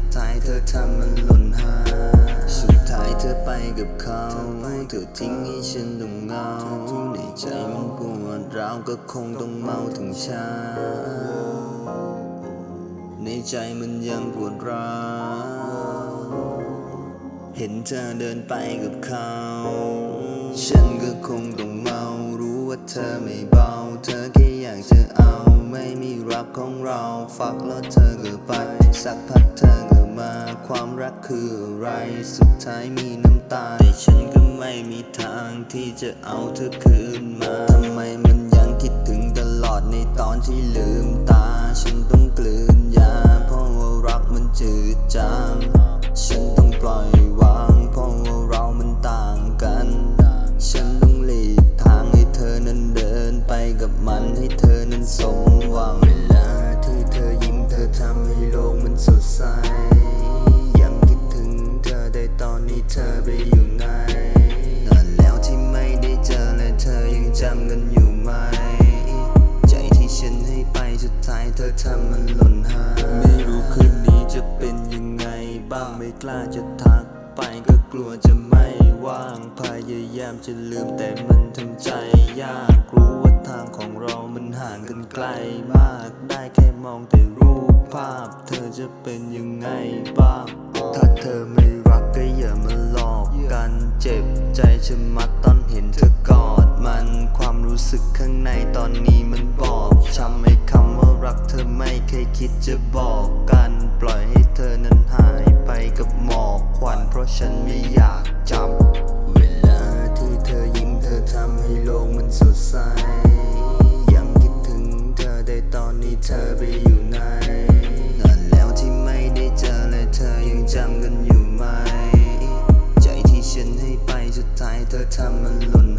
ดท้ายเธอทำมันหล่นหายสุดท้ายเธอไปกับเขา เธอทิ้งให้ฉันต้องเหงา ในใจมันปวดร้าวก็คงต้องเมาถึงเช้าในใจมันยังปวดร้าวเห็นเธอเดินไปกับเขา ฉันก็คงต้องเมารู้ว่าเธอไม่เบา เธอแค่อยากจะ ไม่มีรักของเราฟักแล้วเธอก็ไป สักพักเธอก็มา ความรักคืออะไร สุดท้ายมีน้ำตา แต่ฉันก็ไม่มีทางที่จะเอาเธอคืนมาทำไมมันยังคิดถึงตลอดในตอนที่ลืมตา ฉันต้องกลืนยา เธอไปอยู่ไหนนานแล้วที่ไม่ได้เจอและเธอยังจำกันอยู่ไหม ใจที่ฉันให้ไปสุดท้ายเธอทำมันหล่นหายไม่รู้คืนนี้จะเป็นยังไง บ้างไม่กล้าจะทักไปก็กลัวจะไม่ว่าง พยายามจะลืมแต่มันทำใจยากรู้ว่าทางของเรามันห่างกันไกลมากได้แค่มองแต่รูป ภาพ เธอจะเป็นยังไงบ้าง ถ้าเธอไม่รักก็อย่ามาหลอกกันเจ็บใจชะมัดตอนเห็นเธอกอดมันความรู้สึกข้างในตอนนี้มันบอกช้ำให้คำว่ารักเธอไม่เคยคิดจะบอกกัน ปล่อยให้เธอนั้นหายไปกับหมอกควันเพราะฉันไม่อยากจำ สุดท้เธอทำมันหล่น